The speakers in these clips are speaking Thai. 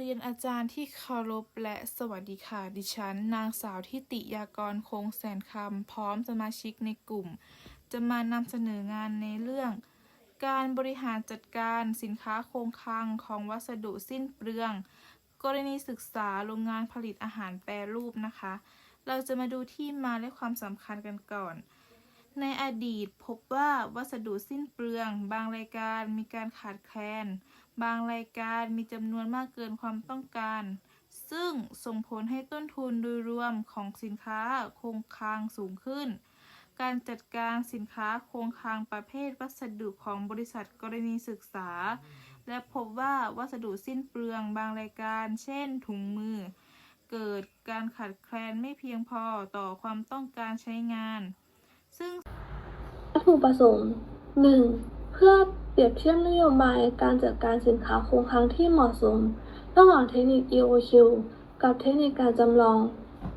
เรียนอาจารย์ที่เคารพและสวัสดีค่ะ ดิฉัน นางสาวทิติยากรคงแสนคำ พร้อมสมาชิกในกลุ่ม จะมานำเสนองานในเรื่อง การบริหารจัดการสินค้าคงคลังของวัสดุสิ้นเปลือง กรณีศึกษาโรงงานผลิตอาหารแปรรูปนะคะ เราจะมาดูที่มาและความสำคัญกันก่อนในอดีตพบว่าวัสดุสิ้นเปลือง บางรายการมีการขาดแคลน บางรายการมีจำนวนมากเกินความต้องการ ซึ่งส่งผลให้ต้นทุนโดยรวมของสินค้าคงคลังสูงขึ้น การจัดการสินค้าคงคลังประเภทวัสดุของบริษัทกรณีศึกษา และพบว่าวัสดุสิ้นเปลืองบางรายการ เช่น ถุงมือ เกิดการขาดแคลนไม่เพียงพอต่อความต้องการใช้งาน ซึ่งวัตถุประสงค์ 1. เพื่อ เปรียบเทียบนโยบายการจัดการสินค้าคงค้างที่เหมาะสม ระหว่างเทคนิค EOQ กับเทคนิคการจำลอง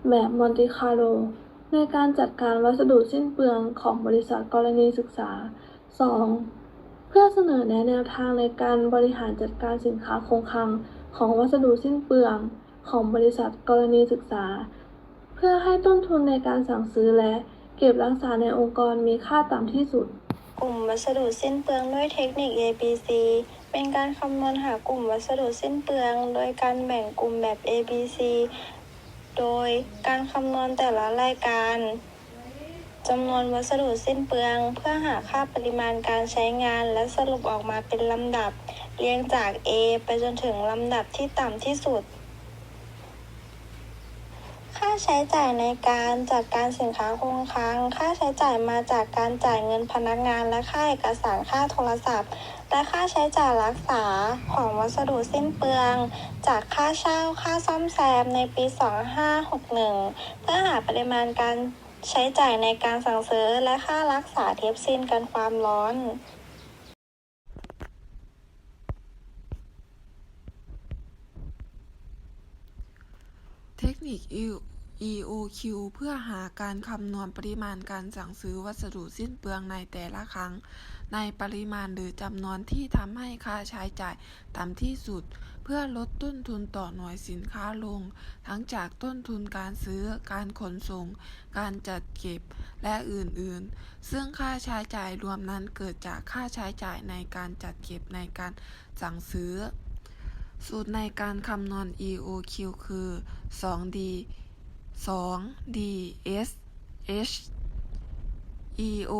แบบมอนติคาร์โลในการจัดการวัสดุสิ้นเปลืองของบริษัทกรณีศึกษา 2. เพื่อเสนอแนะแนวทางในการบริหารจัดการสินค้าคงคลังของวัสดุสิ้นเปลืองของบริษัทกรณีศึกษา เพื่อให้ต้นทุนในการสั่งซื้อและเก็บรักษาในองค์กรมีค่าต่ำที่สุด กลุ่มวัสดุสิ้นเปลืองด้วยเทคนิค ABC เป็นการคำนวณหากลุ่มวัสดุสิ้นเปลือง โดยการแบ่งกลุ่มแบบ ABC โดยการคำนวณแต่ละรายการจำนวนวัสดุสิ้นเปลือง เพื่อหาค่าปริมาณการใช้งาน และสรุปออกมาเป็นลำดับ เรียงจาก A ไปจนถึงลำดับที่ต่ำที่สุด ใช้จ่ายในการจัดการสินค้าคงค้าง ค่าใช้จ่ายมาจากการจ่ายเงินพนักงานและค่าเอกสารค่าโทรศัพท์ และค่าใช้จ่ายรักษาของวัสดุสิ้นเปลือง จากค่าเช่าค่าซ่อมแซมในปี 2561 เพื่อหาปริมาณการใช้จ่ายในการสั่งซื้อและค่ารักษาเทปซินกันความร้อนเทคนิคอิ EOQ เพื่อหาการคำนวณปริมาณการสั่งซื้อวัสดุสิ้นเปลืองในแต่ละครั้ง ในปริมาณหรือจำนวนที่ทำให้ค่าใช้จ่ายต่ำที่สุด เพื่อลดต้นทุนต่อหน่วยสินค้าลง ทั้งจากต้นทุนการซื้อ การขนส่ง การจัดเก็บ และอื่นๆ ซึ่งค่าใช้จ่ายรวมนั้นเกิดจากค่าใช้จ่ายในการจัดเก็บในการสั่งซื้อ สูตรในการคำนวณ EOQ คือ 2D 2 D S H EO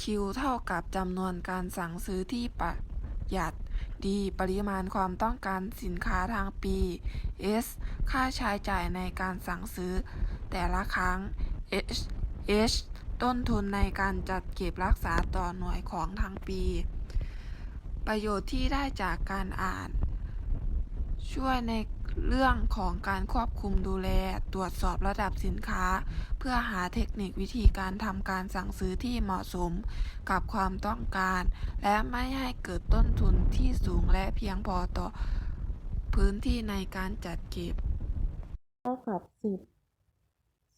Q เท่ากับจำนวนการสั่งซื้อที่ประหยัด D ปริมาณความต้องการสินค้าทางปี S ค่าใช้จ่ายในการสั่งซื้อ แต่ละครั้ง H H ต้นทุนในการจัดเก็บรักษาต่อหน่วยของทั้งปี ประโยชน์ที่ได้จากการอ่าน ช่วยใน เรื่องของการควบคุมดูแลตรวจสอบระดับสินค้า เพื่อหาเทคนิควิธีการทำการสั่งซื้อที่เหมาะสมกับความต้องการ และไม่ให้เกิดต้นทุนที่สูงและเพียงพอต่อพื้นที่ในการจัดเก็บ เท่ากับสิบ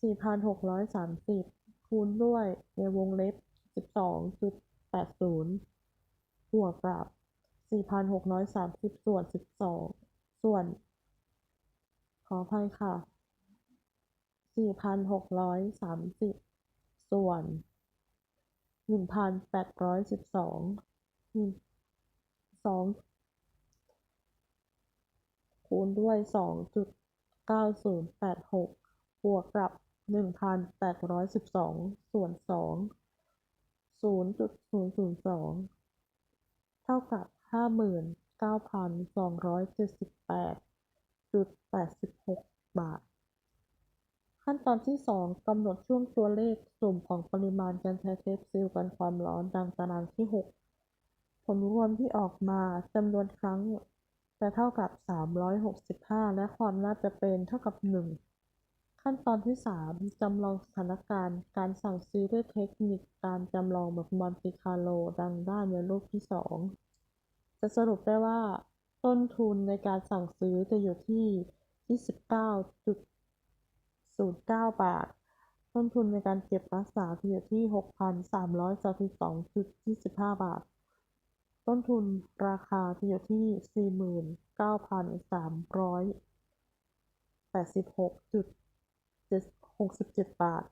สี่พันหกร้อยสามสิบคูณด้วยในวงเล็บสิบสองจุดแปดศูนย์บวกกับสี่พันหกร้อยสามสิบส่วนสิบสองส่วน ขออภัยค่ะสี่พันหกร้อยสามสิบส่วนหนึ่งพันแปดร้อยสิบสองสองคูณด้วยสองจุดเก้าศูนย์แปดหกบวกกับหนึ่งพันแปดร้อยสิบสองส่วนสองศูนย์จุดศูนย์ศูนย์สองเท่ากับห้าหมื่นเก้าพันสองร้อยเจ็ดสิบแปดจุดแปดสิบหกบาท ขั้นตอนที่สองกำหนดช่วงตัวเลขสุ่มของปริมาณการใช้เทปซิลกันความร้อนดังตารางที่หกผลรวมที่ออกมาจำนวนครั้งจะเท่ากับ 365 และความน่าจะเป็นเท่ากับ 1 ขั้นตอนที่ 3 จำลองสถานการณ์ การสั่งซื้อด้วยเทคนิคการจำลองแบบมอนติคาร์โลดังด้านในรูปที่ 2 จะสรุปได้ว่า ต้นทุนในการสั่งซื้อจะอยู่ที่ 29.09 บาท ต้นทุนในการเก็บรักษาจะอยู่ที่ 6,332.25 บาท ต้นทุนราคาจะอยู่ที่เก้าพันสามร้อยแปดสิบหกจุดเจ็ดหกสิบเจ็ดบาท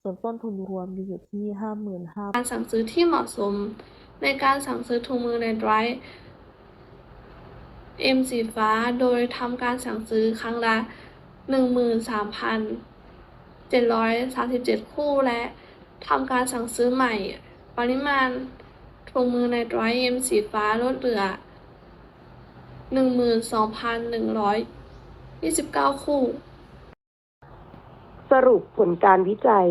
ส่วนต้นทุนรวมมีอยู่ที่ห้าหมื่นห้าการสั่งซื้อที่เหมาะสมในการสั่งซื้อถุงมือใน Drive M สีฟ้า โดยทำการสั่งซื้อครั้งละ 13,737 คู่และทำการสั่งซื้อใหม่ ปริมาณถุงมือใน Drive M สีฟ้าลดเหลือ 12,129 คู่ สรุปผลการวิจัย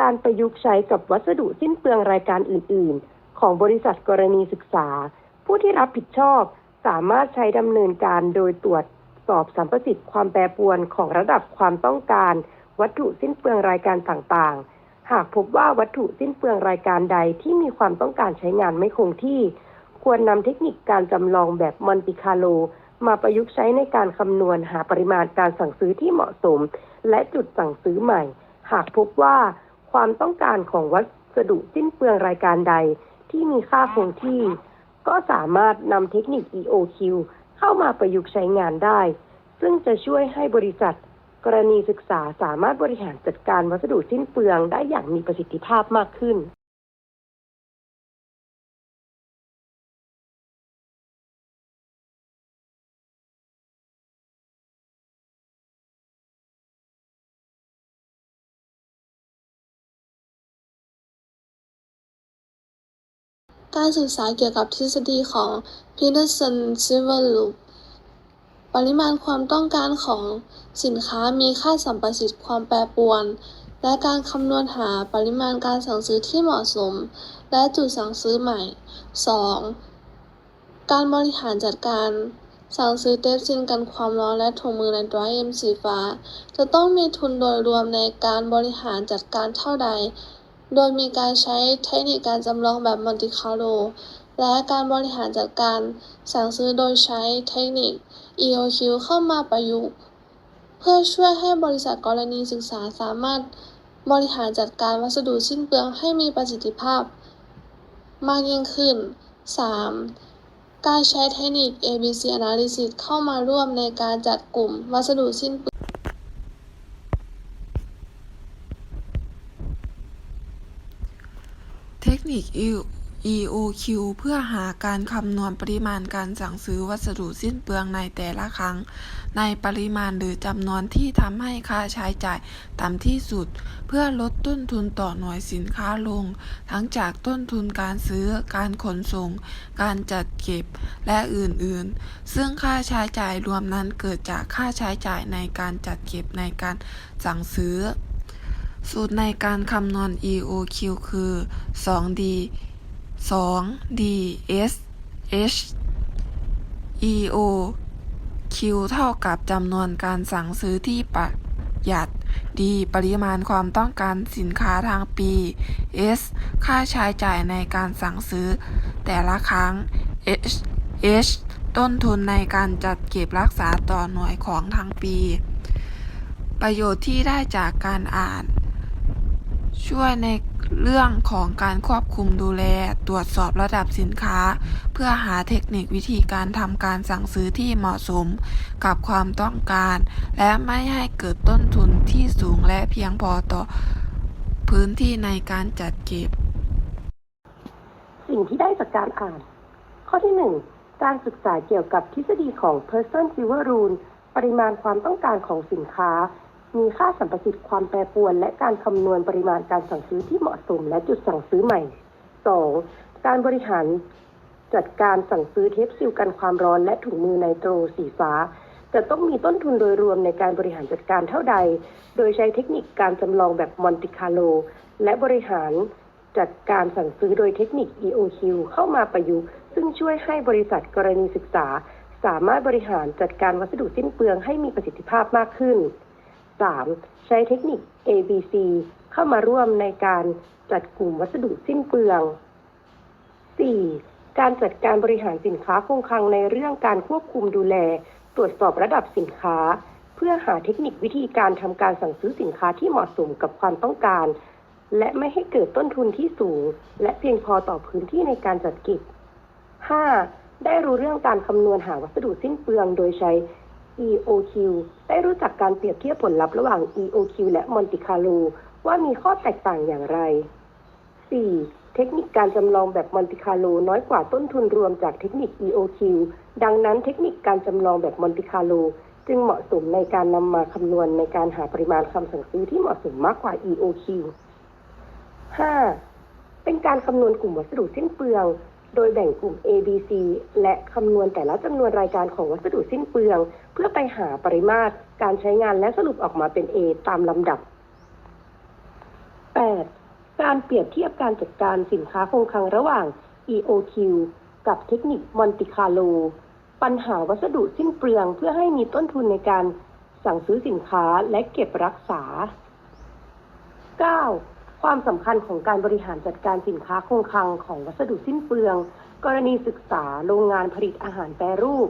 การประยุกต์ใช้กับวัสดุสิ้นเปลืองรายการอื่น ๆ ของบริษัทกรณีศึกษา ผู้ที่รับผิดชอบ สามารถใช้ดำเนินการโดยตรวจสอบสัมประสิทธิ์ความแปรปรวนของระดับความต้องการ วัตถุสิ้นเปลืองรายการต่างๆ หากพบว่าวัตถุสิ้นเปลืองรายการใดที่มีความต้องการใช้งานไม่คงที่ ควรนำเทคนิคการจำลองแบบมอนติคาโล มาประยุกต์ใช้ในการคำนวณหาปริมาณการสั่งซื้อที่เหมาะสม และจุดสั่งซื้อใหม่ หากพบว่าความต้องการของวัสดุสิ้นเปลืองรายการใดที่มีค่าคงที่ ก็สามารถนำเทคนิค EOQ เข้ามาประยุกต์ใช้งานได้ ซึ่งจะช่วยให้บริษัท กรณีศึกษาสามารถบริหารจัดการวัสดุสิ้นเปลืองได้อย่างมีประสิทธิภาพมากขึ้น การศึกษาเกี่ยวกับทฤษฎีของ Peterson Silver Loop ปริมาณความต้องการของสินค้ามีค่าสัมประสิทธิ์ความแปรปรวน และการคำนวณหาปริมาณการสั่งซื้อที่เหมาะสม และจุดสั่งซื้อใหม่ 2. การบริหารจัดการสั่งซื้อเทปซินกันความร้อนและถุงมือใน Dry M สีฟ้า จะต้องมีทุนโดยรวมในการบริหารจัดการเท่าใด โดยมีการใช้เทคนิคการจำลองแบบมอนติคาร์โล และการบริหารจัดการสั่งซื้อโดยใช้เทคนิค EOQ เข้ามาประยุกต์ เพื่อช่วยให้บริษัทกรณีศึกษาสามารถบริหารจัดการวัสดุสิ้นเปลืองให้มีประสิทธิภาพ มากยิ่งขึ้น 3. การใช้เทคนิค ABC Analysis เข้ามาร่วมในการจัดกลุ่มวัสดุสิ้นเปลือง เทค นิค EOQ เพื่อหาการคำนวณปริมาณการสั่งซื้อวัสดุสิ้นเปลืองในแต่ละครั้ง ในปริมาณหรือจำนวนที่ทำให้ค่าใช้จ่ายต่ำที่สุด เพื่อลดต้นทุนต่อหน่วยสินค้าลง ทั้งจากต้นทุนการซื้อ การขนส่ง การจัดเก็บ และอื่นๆ ซึ่งค่าใช้จ่ายรวมนั้นเกิดจากค่าใช้จ่ายในการจัดเก็บในการสั่งซื้อ สูตรในการคำนวณ EOQ คือ 2D 2 D S H EO Q เท่ากับจำนวนการสั่งซื้อที่ประหยัด D ปริมาณความต้องการสินค้าทางปี S ค่าใช้จ่ายในการสั่งซื้อ แต่ละครั้ง H H ต้นทุนในการจัดเก็บรักษาต่อหน่วยของทั้งปี ประโยชน์ที่ได้จากการอ่าน ช่วยในเรื่องของการควบคุมดูแล ตรวจสอบระดับสินค้า เพื่อหาเทคนิควิธีการทำการสั่งซื้อที่เหมาะสม กับความต้องการ และไม่ให้เกิดต้นทุนที่สูงและเพียงพอต่อพื้นที่ในการจัดเก็บ สิ่งที่ได้จากการอ่าน ข้อที่หนึ่งการศึกษาเกี่ยวกับทฤษฎีของ Person Silver Rule ปริมาณความต้องการของสินค้า มีค่าสัมประสิทธิ์ความแปรปรวน และการคำนวณปริมาณการสั่งซื้อที่เหมาะสม และจุดสั่งซื้อใหม่ 2. การบริหารจัดการสั่งซื้อเทปซิลกันความร้อนและถุงมือไนโตรสีฟ้า จะต้องมีต้นทุนโดยรวมในการบริหารจัดการเท่าใด โดยใช้เทคนิคการจำลองแบบมอนติคาโล และบริหารจัดการสั่งซื้อโดยเทคนิค EOQ เข้ามาประยุกต์ซึ่งช่วยให้บริษัทกรณีศึกษา สามารถบริหารจัดการวัสดุสิ้นเปลืองให้มีประสิทธิภาพมากขึ้น 3. ใช้เทคนิค ABC เข้ามาร่วมในการจัดกลุ่มวัสดุสิ้นเปลือง 4. การจัดการบริหารสินค้าคงคลังในเรื่องการควบคุมดูแล ตรวจสอบระดับสินค้า เพื่อหาเทคนิควิธีการทำการสั่งซื้อสินค้าที่เหมาะสมกับความต้องการ และไม่ให้เกิดต้นทุนที่สูง และเพียงพอต่อพื้นที่ในการจัดเก็บ 5. ได้รู้เรื่องการคำนวณหาวัสดุสิ้นเปลือง โดยใช้ EOQ ได้รู้จักการเปรียบเทียบผลลัพธ์ระหว่าง EOQ และ Monte Carlo ว่ามีข้อแตกต่างอย่างไร 4. เทคนิคการจำลองแบบ Monte Carlo น้อยกว่าต้นทุนรวมจากเทคนิค EOQ ดังนั้นเทคนิคการจำลองแบบ Monte Carlo จึงเหมาะสมในการนำมาคำนวณในการหาปริมาณคำสั่งซื้อที่เหมาะสมมากกว่า EOQ 5. เป็นการคำนวณกลุ่มวัสดุสิ้นเปลือง โดยแบ่งกลุ่ม A B C และคำนวณแต่ละจำนวนรายการของวัสดุสิ้นเปลือง เพื่อไปหาปริมาตร การใช้งานและสรุปออกมาเป็น A ตามลำดับ 8. การเปรียบเทียบการจัดการสินค้าคงคลังระหว่าง EOQ กับเทคนิค Monte Carlo ปัญหาวัสดุสิ้นเปลืองเพื่อให้มีต้นทุนในการสั่งซื้อสินค้าและเก็บรักษา 9. ความสำคัญของการบริหารจัดการสินค้าคงคลังของวัสดุสิ้นเปลือง กรณีศึกษาโรงงานผลิตอาหารแปรรูป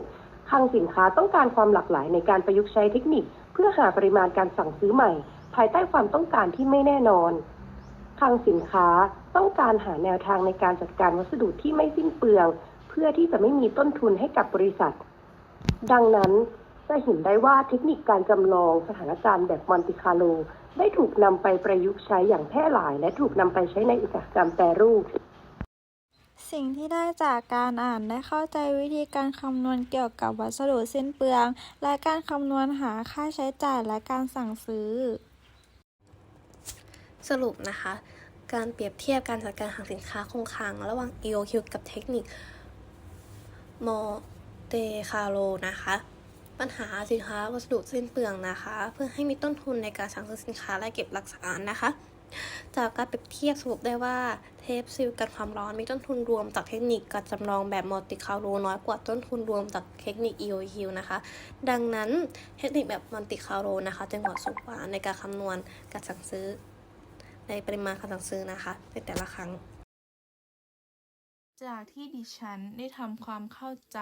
คลังสินค้าต้องการความหลากหลายในการประยุกต์ใช้เทคนิค เพื่อหาปริมาณการสั่งซื้อใหม่ ภายใต้ความต้องการที่ไม่แน่นอนคลังสินค้าต้องการหาแนวทางในการจัดการวัสดุที่ไม่สิ้นเปลือง เพื่อที่จะไม่มีต้นทุนให้กับบริษัท ดังนั้นจะเห็นได้ว่าเทคนิคการจำลองสถานการณ์แบบมอนติคาโล ได้ถูกนำไปประยุกต์ใช้อย่างแพร่หลาย และถูกนำไปใช้ในอุตสาหกรรมแปรรูป สิ่งที่ได้จากการอ่านได้เข้าใจวิธีการคำนวณเกี่ยวกับวัสดุสิ้นเปลือง และการคำนวณหาค่าใช้จ่ายและการสั่งซื้อ สรุปนะคะ การเปรียบเทียบการจัดการหาสินค้าคงคลัง ระหว่าง EOQ กับเทคนิค Monte Carlo นะคะ ปัญหาสินค้าวัสดุสิ้นเปลืองนะคะ เพื่อให้มีต้นทุนในการสั่งซื้อสินค้าและเก็บรักษานะคะ จากการเปรียบเทียบสรุปได้ว่าเทปซิลกันความร้อนมีต้นทุนรวมจากเทคนิคการจำลองแบบ Monte Carlo น้อยกว่าต้นทุนรวมจากเทคนิค EOQ นะคะ ดังนั้นเทคนิคแบบ Monte Carlo นะคะจึงเหมาะสมกว่าในการคำนวณการสั่งซื้อ ในปริมาณการสั่งซื้อนะคะในแต่ละครั้งจากที่ดิฉันได้ทำความเข้าใจ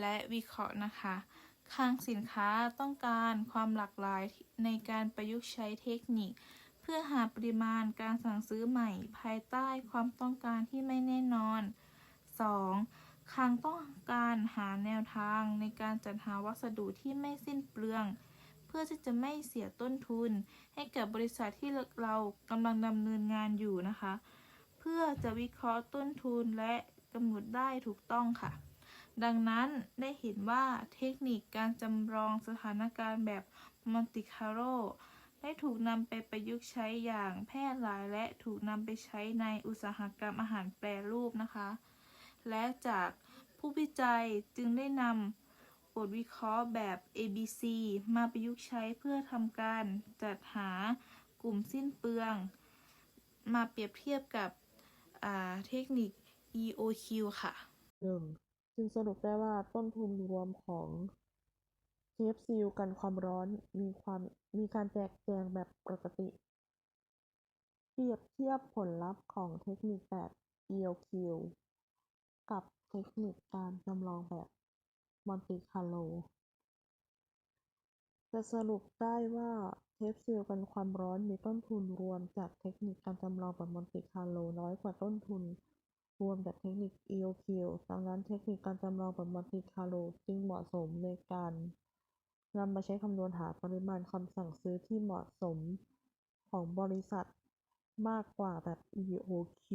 และวิเคราะห์นะคะ คลังสินค้าต้องการความหลากหลายในการประยุกต์ใช้เทคนิค เพื่อหาปริมาณการสั่งซื้อใหม่ ภายใต้ความต้องการที่ไม่แน่นอน 2. คลังต้องการหาแนวทางในการจัดหาวัสดุที่ไม่สิ้นเปลือง เพื่อที่จะไม่เสียต้นทุน ให้กับบริษัทที่เรากำลังดำเนินงานอยู่นะคะ เพื่อจะวิเคราะห์ต้นทุนและกำหนดได้ถูกต้องค่ะ ดังนั้นได้เห็นว่าเทคนิคการจำลองสถานการณ์แบบ Monte Carlo ได้ถูกนำไปประยุกต์ใช้อย่างแพร่หลายและถูกนำไปใช้ในอุตสาหกรรมอาหารแปรรูปนะคะ และจากผู้วิจัยจึงได้นำบทวิเคราะห์แบบ ABC มาประยุกต์ใช้เพื่อทำการจัดหากลุ่มสิ้นเปลือง มาเปรียบเทียบกับเทคนิค EOQ ค่ะ จึงสรุปได้ว่าต้นทุนรวมของเทปซีลกันความร้อนมีความมีการแจกแจงแบบปกติ เปรียบเทียบผลลัพธ์ของเทคนิคแบบ EOQ กับเทคนิคการจำลองแบบ Monte Carlo จะสรุปได้ว่าเทปซีลกันความร้อนมีต้นทุนรวมจากเทคนิคการจำลองแบบ Monte Carlo น้อยกว่าต้นทุน รวมกับเทคนิค EOQ ดังนั้นเทคนิคการจำลองแบบ Monte Carlo จึงเหมาะสมในการนำมาใช้คำนวณหาปริมาณคำสั่งซื้อที่เหมาะสมของบริษัทมากกว่าแบบ EOQ